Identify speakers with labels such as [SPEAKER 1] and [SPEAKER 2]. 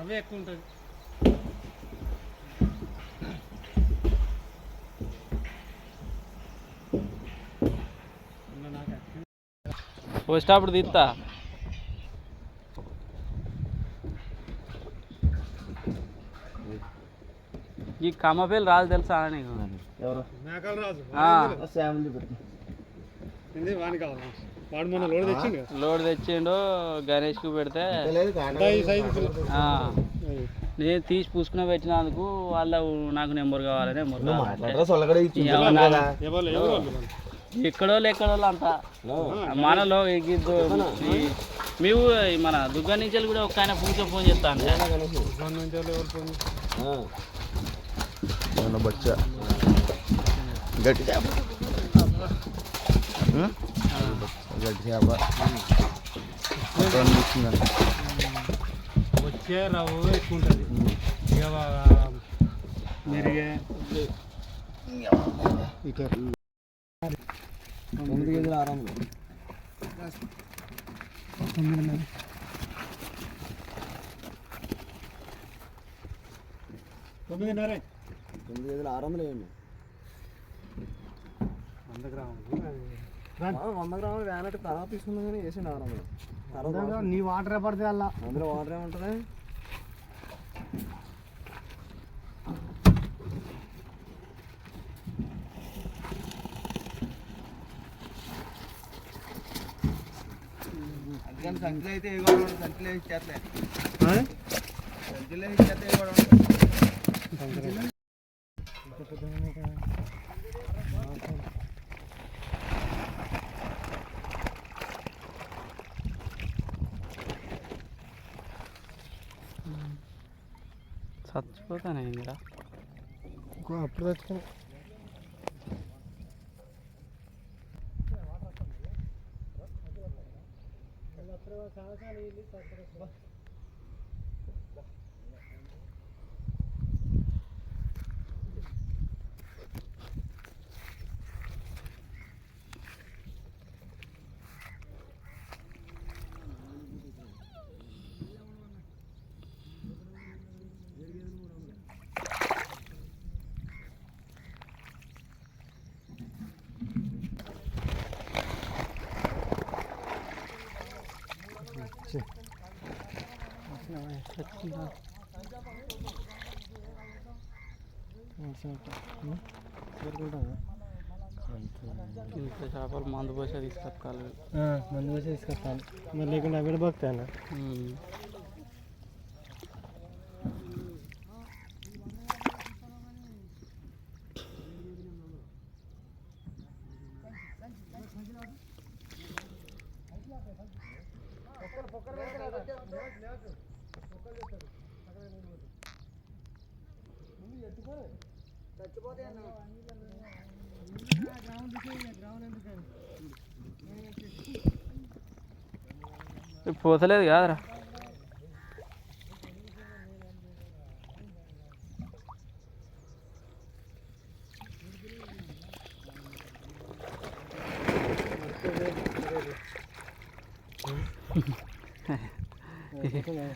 [SPEAKER 1] అవే ఎక్కువ ఉంటుంది. అక్కడ
[SPEAKER 2] వచ్చేటప్పుడు తీస్తా ఈ కమ్మపల్లి రాదు తెలుసా నీకు?
[SPEAKER 3] ఎవరు?
[SPEAKER 1] మేకల రాజు.
[SPEAKER 2] ఆ,
[SPEAKER 3] ఫ్యామిలీ పెట్టి
[SPEAKER 1] కావాలి లోడ్ తెచ్చిండు
[SPEAKER 2] తెచ్చిండు గణేష్కు పెడితే. నేను తీసి పూసుకుని పెట్టినందుకు వాళ్ళు నాకు నెంబర్ కావాలి నెంబర్? ఎక్కడో ఎక్కడో అంతా. మనలో ఎగిద్దు. ఈ- మీ ఊ- ఈ మన దుర్గా నుంచి వెళ్ళి కూడా ఒక ఆయన పూజ ఫోన్ చేస్తా అంటే.
[SPEAKER 1] దాని నుంచి వాళ్ళు ఎవరు ఫోన్ చేస్తారు?
[SPEAKER 3] బచ్చ? చేప
[SPEAKER 1] వచ్చే రావు ఎక్కువ ఉంటుంది మెరిగే ఇక్కడ
[SPEAKER 3] తొమ్మిది కేజీలు ఆరాము
[SPEAKER 1] తొమ్మిదిన్నర. తొమ్మిదిన్నర
[SPEAKER 3] తొమ్మిది కేజీలు ఆరు వందలు వేయండి
[SPEAKER 1] వంద గ్రాములు.
[SPEAKER 3] వంద గ్రాములు వ్యాన్ అంటే తర్వాత తీసుకుందాం కానీ తర్వాత
[SPEAKER 1] అందులో నీ వాటర్ పడితే అలా.
[SPEAKER 3] అందులో వాటర్ ఏముంటుంది? సంచులు అయితే ఏ సంచులు వేసి ఇచ్చేస్తాయి సంచులు వేసి ఇచ్చేస్తే ఏ
[SPEAKER 2] చచ్చిపోతాను ఇందిరా
[SPEAKER 1] అప్పుడు తెచ్చుకో.
[SPEAKER 2] ఇంత చేపలు మందు పోసే తీసుకొస్తాను
[SPEAKER 1] మందు వేసి తీసుకొస్తాను మరి లేకుండా అవి బతాను
[SPEAKER 2] పోతలేదు కాదురా Yeah, yeah.